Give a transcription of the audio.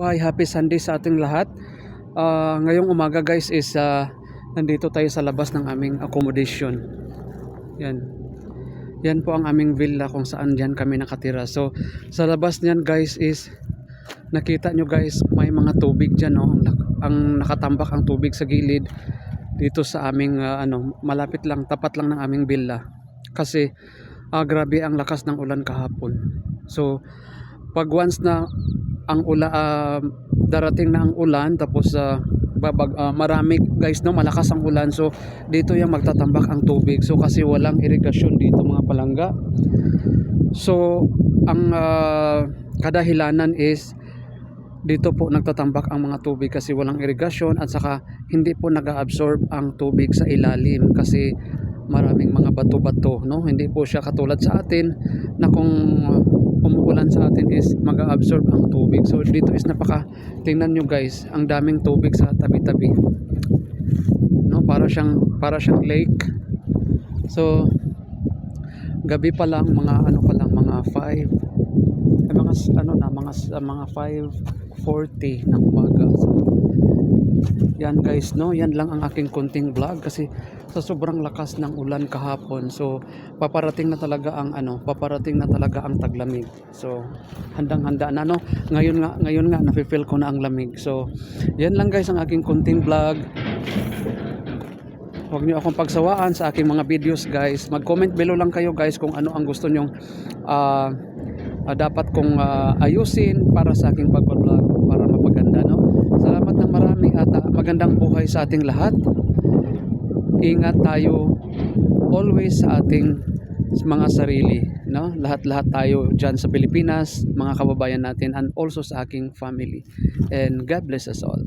Hi, happy Sunday sa ating lahat. Ah, ngayong umaga guys is ah, nandito tayo sa labas ng aming accommodation. Yan. Yan po ang aming villa kung saan diyan kami nakatira. So sa labas niyan guys is nakita nyo guys may mga tubig diyan no. Ang, ang nakatambak ang tubig sa gilid dito sa aming ah, ano malapit lang tapat lang ng aming villa. Kasi ah, grabe ang lakas ng ulan kahapon. So pag once na ang ula ah, darating na ang ulan tapos ah, babag ah, marami guys no malakas ang ulan. So dito yung magtatambak ang tubig. So kasi walang irigasyon dito mga palangga. So ang ah, kadahilanan is dito po nagtatambak ang mga tubig kasi walang irigasyon at saka hindi po nag-absorb ang tubig sa ilalim kasi maraming mga bato-bato no? Hindi po siya katulad sa atin na kung umuulan sa atin is mag-absorb ang tubig. So dito is napaka tingnan nyo guys ang daming tubig sa tabi-tabi. No para siyang para siyang lake. So gabi pa lang mga ano pa lang mga 5 ay mga ano na mga mga 5:40 ng umaga. So yan guys no? Yan lang ang aking konting vlog kasi sa sobrang lakas ng ulan kahapon. So paparating na talaga ang ano paparating na talaga ang taglamig. So handang handa na no? Ngayon nga ngayon nga nafe-feel ko na ang lamig. So yan lang guys ang aking konting vlog. Huwag niyo akong pagsawaan sa aking mga videos guys. Mag-comment below lang kayo guys kung ano ang gusto nyong ah, ah, dapat kong ah, ayusin para sa aking pag-vlog para mapaganda no. Salamat ng marami at ah, magandang buhay sa ating lahat. Ingat tayo always sa ating mga sarili, no? Lahat-lahat tayo diyan sa Pilipinas, mga kababayan natin and also sa aking family. And God bless us all.